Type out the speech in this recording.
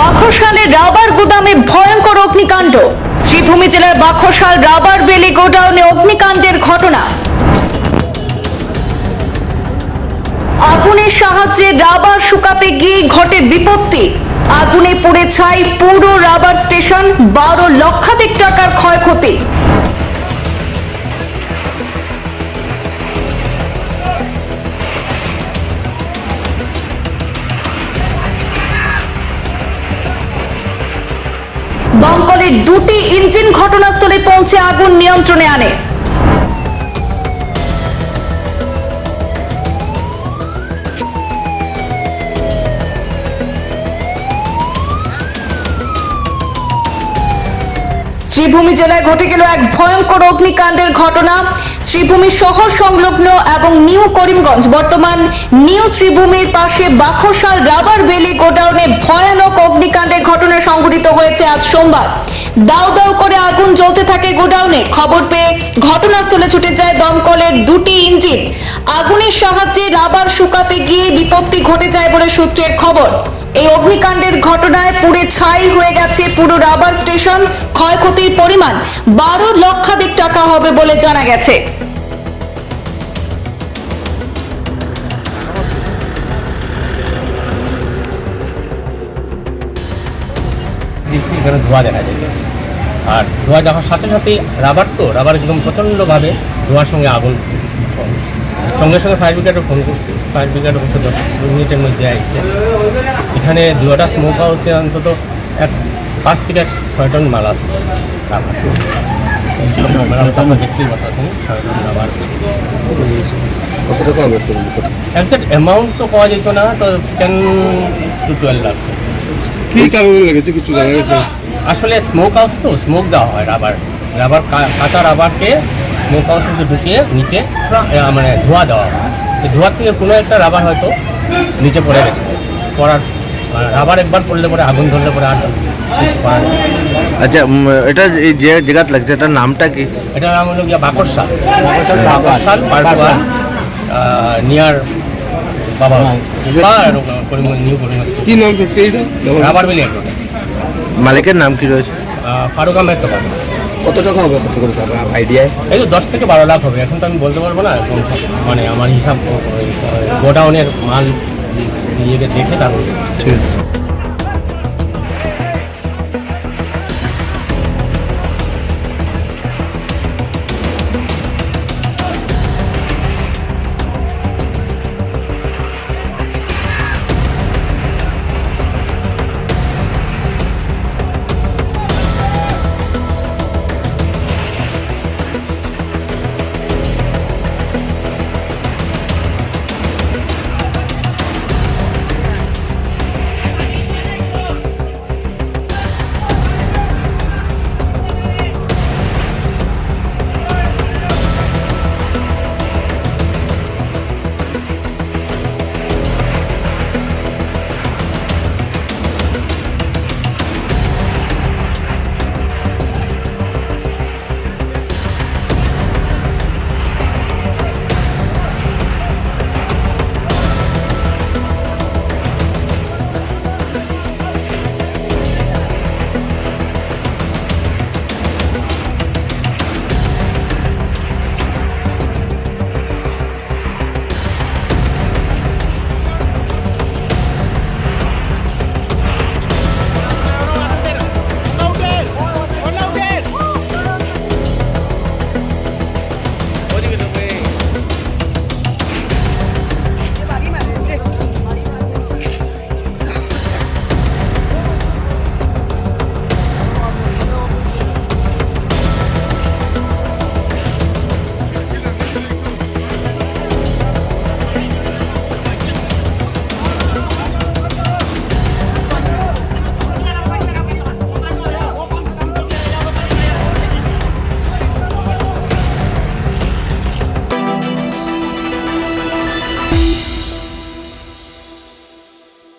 বাখরশালে rubber গুদামে ভয়ঙ্কর অগ্নিকাণ্ড। শ্রীভূমি জেলার বাখরশাল রাবার বেলি গোডাউনে অগ্নিকাণ্ডের ঘটনা। আগুনের সাহায্যে রাবার শুকাতে গিয়ে ঘটে বিপত্তি। আগুনে পুড়ে ছাই পুরো রাবার স্টেশন বারো লক্ষাধিক টাকার ক্ষয়ক্ষতি। দমকলের দুটি ইঞ্জিন ঘটনাস্থলে পৌঁছে আগুন নিয়ন্ত্রণে আনে। শ্রীভূমি জেলায় ঘটে গেল এক ভয়ঙ্কর অগ্নিকাণ্ডের ঘটনা। শ্রীভূমি শহর সংলগ্ন এবং নিউ করিমগঞ্জ। বর্তমান নিউ শ্রীভূমির পাশে বাখরশাল রাবার বেলি গোডাউনে ভয়ানক অগ্নিকাণ্ডের ঘটনা সংঘটিত হয়েছে আজ সোমবার। দাউ দাউ করে আগুন জ্বলতে থাকে গোডাউনে। খবর পেয়ে ঘটনাস্থলে ছুটে যায় দমকলের দুটি ইঞ্জিন। আগুনের সাহায্যে রাবার শুকাতে গিয়ে বিপত্তি ঘটে যায় বলে সূত্রের খবর। এই অগ্নিকাণ্ডের ঘটনায় পুড়ে ছাই হয়ে গেছে পুরো রাবার স্টেশন। ক্ষয়ক্ষতির পরিমাণ বারো লক্ষাধিক টাকা হবে বলে জানা গেছে। দেখছি এখানে ধোঁয়া দেখা যায়। আর ধোঁয়া দেখার সাথে সাথে রাবার তো রাবার একদম প্রচণ্ডভাবে ধোঁয়ার সঙ্গে আগুন সঙ্গে সঙ্গে ফায়ার ব্রিগেডও ফোন করছি। ফায়ার ব্রিগেড অবশ্য দশ মিনিটের মধ্যে আসছে এখানে দুটা স্মোক হাউসে অন্তত এক পাঁচ থেকে ছয় টন মাল আছে। অ্যামাউন্ট তো পাওয়া যেত না তো টেন টু টুয়েলভ আছে কি কারণে লেগেছে? কিছু জানা গেছে? আসলে স্মোক হাউস তো স্মোক দেওয়া হয় রাবার রাবার কা- কাঁচা রাবারকে স্মোক হাউসে মধ্যে ঢুকিয়ে নিচে মানে ধোঁয়া দেওয়া হয়। ধোঁয়ার থেকে কোনো একটা রাবার হয়তো নিচে পড়ে গেছে। পড়ার রাবার একবার পড়লে পরে আগুন ধরলে পরে আর আচ্ছা এটা এই যে জায়গাত লাগছে এটার নামটা কি? এটার নাম হলো গিয়া বাকরশাল। বাকরশাল পার্টওয়ান নিয়ার বাবা। কি নাম রাবার মিলি এক মালিকের নাম কি রয়েছে? ফারুক আহমেদ তো কত টাকা হবে? কত করে আপনার আইডিয়ায়? এই তো দশ থেকে বারো লাখ হবে। এখন তো আমি বলতে পারব না এখন মানে আমার হিসাব গোডাউনের মাল নিজেকে দেখে তারপর। ঠিক আছে।